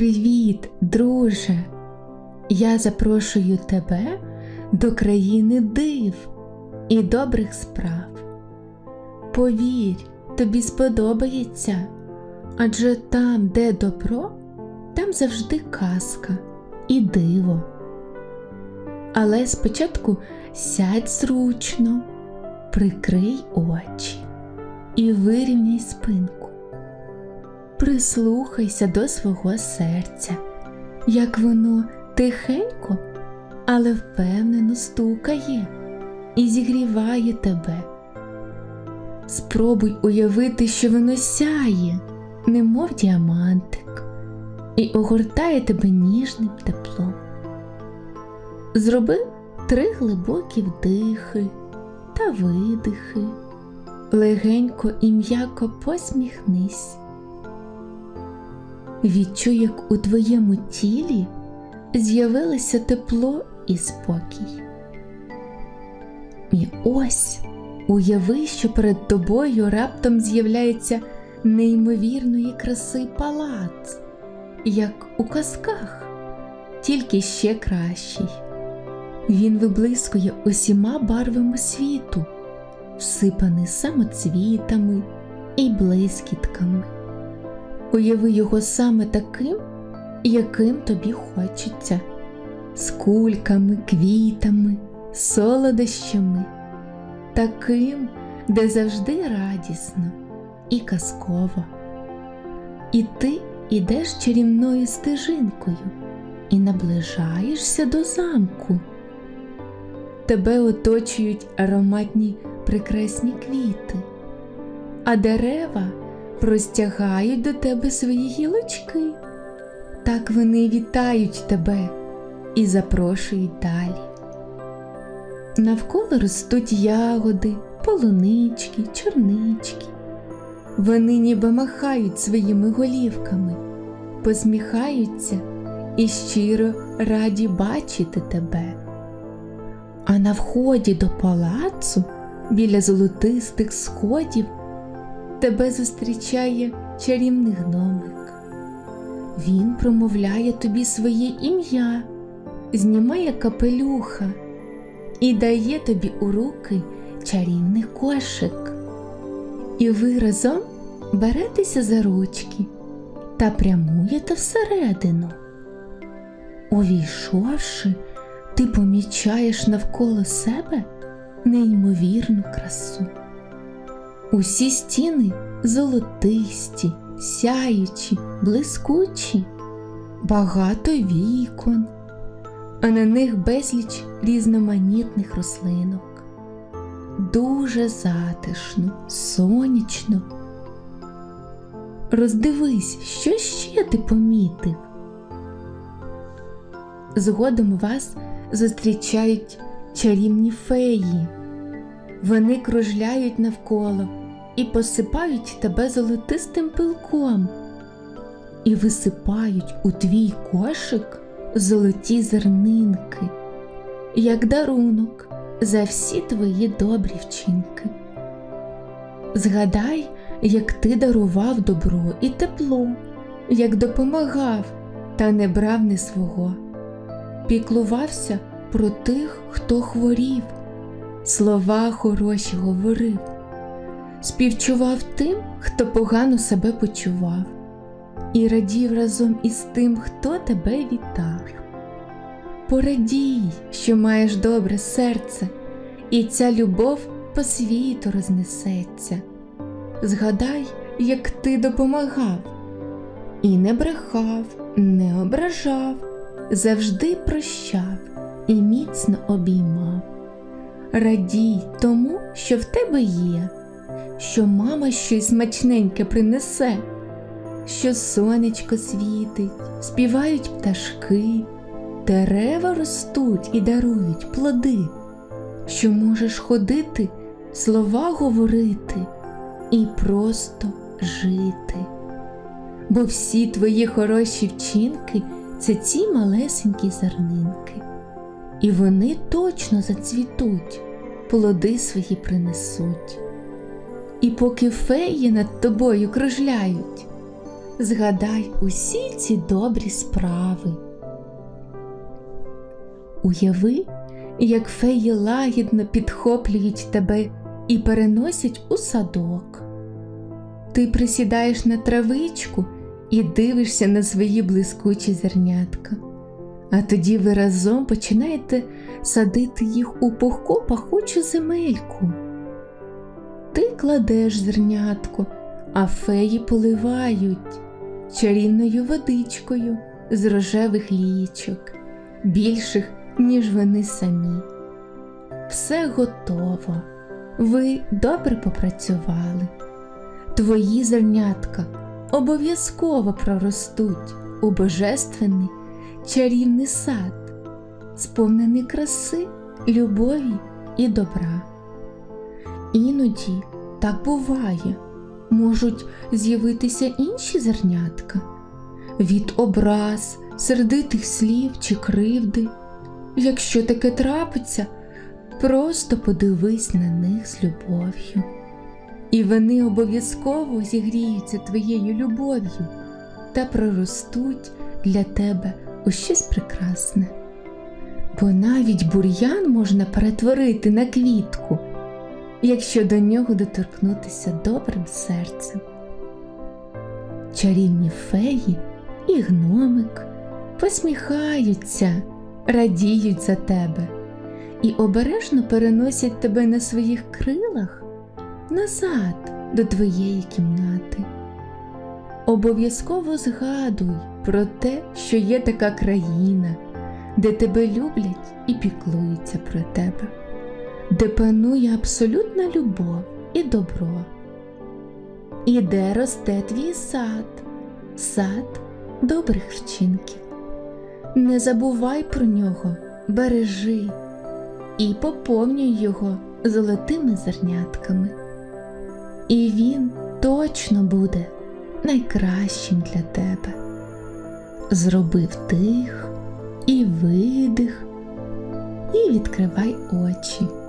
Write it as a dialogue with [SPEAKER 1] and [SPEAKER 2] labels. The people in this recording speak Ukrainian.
[SPEAKER 1] Привіт, друже! Я запрошую тебе до країни див і добрих справ. Повір, тобі сподобається, адже там, де добро, там завжди казка і диво. Але спочатку сядь зручно, прикрий очі і вирівняй спинку. Прислухайся до свого серця, як воно тихенько, але впевнено стукає і зігріває тебе. Спробуй уявити, що воно сяє, немов діамантик, і огортає тебе ніжним теплом. Зроби три глибокі вдихи та видихи, легенько і м'яко посміхнись. Відчуй, як у твоєму тілі з'явилося тепло і спокій. І ось уяви, що перед тобою раптом з'являється неймовірної краси палац, як у казках, тільки ще кращий. Він виблискує усіма барвами світу, всипаний самоцвітами і блискітками. Уяви його саме таким, яким тобі хочеться, з кульками, квітами, солодощами, таким, де завжди радісно і казково. І ти ідеш чарівною стежинкою і наближаєшся до замку. Тебе оточують ароматні прекрасні квіти, а дерева простягають до тебе свої гілочки. Так вони вітають тебе і запрошують далі. Навколо ростуть ягоди, полунички, чорнички. Вони ніби махають своїми голівками, посміхаються і щиро раді бачити тебе. А на вході до палацу біля золотистих сходів тебе зустрічає чарівний гномик. Він промовляє тобі своє ім'я, знімає капелюха і дає тобі у руки чарівний кошик. І ви разом беретеся за ручки та прямуєте всередину. Увійшовши, ти помічаєш навколо себе неймовірну красу. Усі стіни золотисті, сяючі, блискучі, багато вікон, а на них безліч різноманітних рослинок. Дуже затишно, сонячно. Роздивись, що ще ти помітив. Згодом вас зустрічають чарівні феї. Вони кружляють навколо і посипають тебе золотистим пилком, і висипають у твій кошик золоті зернинки, як дарунок за всі твої добрі вчинки. Згадай, як ти дарував добро і тепло, як допомагав та не брав не свого, піклувався про тих, хто хворів, слова хороші говорив, співчував тим, хто погано себе почував, і радів разом із тим, хто тебе вітав. Порадій, що маєш добре серце, і ця любов по світу рознесеться. Згадай, як ти допомагав, і не брехав, не ображав, завжди прощав і міцно обіймав. Радій тому, що в тебе є, що мама щось смачненьке принесе, що сонечко світить, співають пташки, дерева ростуть і дарують плоди, що можеш ходити, слова говорити і просто жити. Бо всі твої хороші вчинки це ці малесенькі зернинки, і вони точно зацвітуть, плоди свої принесуть. І поки феї над тобою кружляють, згадай усі ці добрі справи. Уяви, як феї лагідно підхоплюють тебе і переносять у садок. Ти присідаєш на травичку і дивишся на свої блискучі зернятка. А тоді ви разом починаєте садити їх у пухку пахучу земельку. Кладеш зернятко, а феї поливають чарівною водичкою з рожевих лічок, більших, ніж вони самі. Все готово. Ви добре попрацювали. Твої зернятка обов'язково проростуть у божественний чарівний сад, сповнений краси, любові і добра. Іноді так буває, можуть з'явитися інші зернятка від образ, сердитих слів чи кривди. Якщо таке трапиться, просто подивись на них з любов'ю. І вони обов'язково зігріються твоєю любов'ю та проростуть для тебе у щось прекрасне. Бо навіть бур'ян можна перетворити на квітку, якщо до нього доторкнутися добрим серцем. Чарівні феї і гномик посміхаються, радіють за тебе і обережно переносять тебе на своїх крилах назад до твоєї кімнати. Обов'язково згадуй про те, що є така країна, де тебе люблять і піклуються про тебе, де панує абсолютна любов і добро. І де росте твій сад, сад добрих вчинків. Не забувай про нього, бережи і поповнюй його золотими зернятками. І він точно буде найкращим для тебе. Зроби вдих і видих, і відкривай очі.